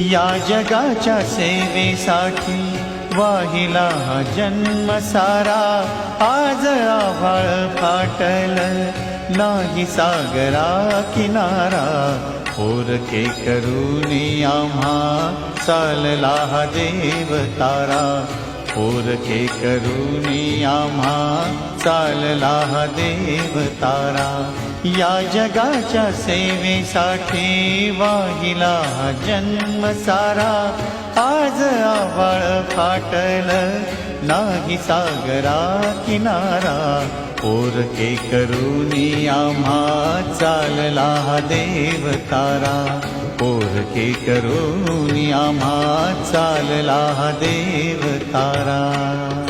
या जगाच्या सेवेसाठी वाहिला हा जन्म सारा. आज आभाळ फाटल नाही सागरा किनारा. पोरके करून आम्हा चालला हा देव तारा. पोरके करून आम्हा चालला हा देव तारा. या जगाच्या सेवेसाठी वाहिला हा जन्म सारा. आज आवाळ फाटल नाही सागरा किनारा. पोरके करूनी आम्हा चालला हा देव तारा. पोरके करून आम्हा चालला हा देव तारा.